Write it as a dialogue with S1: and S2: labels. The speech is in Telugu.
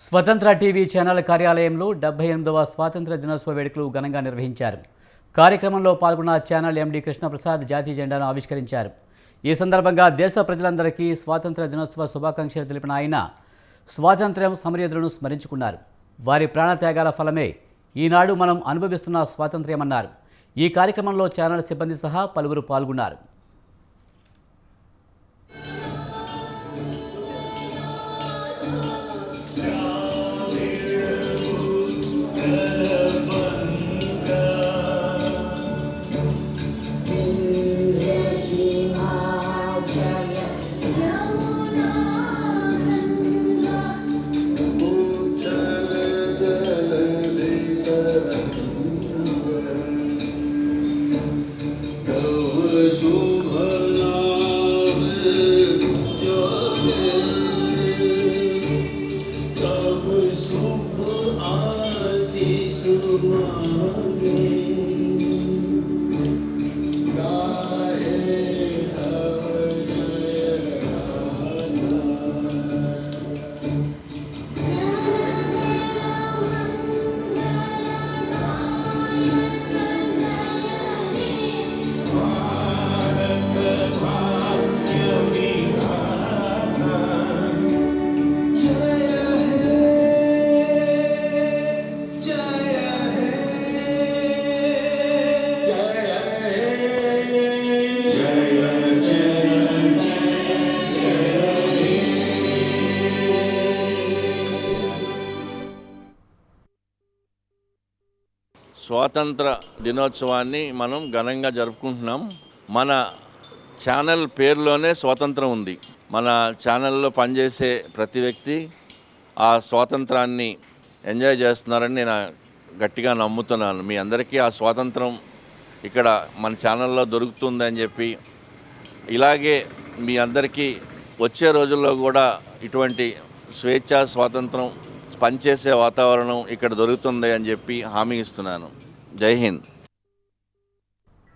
S1: స్వతంత్ర టీవీ ఛానల్ కార్యాలయంలో డెబ్బై ఎనిమిదవ స్వాతంత్ర దినోత్సవ వేడుకలు ఘనంగా నిర్వహించారు. కార్యక్రమంలో పాల్గొన్న ఛానల్ ఎండి కృష్ణప్రసాద్ జాతీయ జెండాను ఆవిష్కరించారు. ఈ సందర్భంగా దేశ ప్రజలందరికీ స్వాతంత్ర దినోత్సవ శుభాకాంక్షలు తెలిపిన ఆయన స్వాతంత్ర్యం సమరయోధులను స్మరించుకున్నారు. వారి ప్రాణత్యాగాల ఫలమే ఈనాడు మనం అనుభవిస్తున్న స్వాతంత్ర్యమన్నారు. ఈ కార్యక్రమంలో ఛానల్ సిబ్బంది సహా పలువురు పాల్గొన్నారు.
S2: Jesus.
S3: స్వాతంత్ర దినోత్సవాన్ని మనం ఘనంగా జరుపుకుంటున్నాం. మన ఛానల్ పేరులోనే స్వాతంత్రం ఉంది. మన ఛానల్లో పనిచేసే ప్రతి వ్యక్తి ఆ స్వాతంత్రాన్ని ఎంజాయ్ చేస్తున్నారని నేను గట్టిగా నమ్ముతున్నాను. మీ అందరికీ ఆ స్వాతంత్రం ఇక్కడ మన ఛానల్లో దొరుకుతుందని చెప్పి. ఇలాగే మీ అందరికీ వచ్చే రోజుల్లో కూడా ఇటువంటి స్వేచ్ఛ స్వాతంత్రం పనిచేసే వాతావరణం ఇక్కడ దొరుకుతుంది అని చెప్పి హామీ ఇస్తున్నాను. జై హింద్.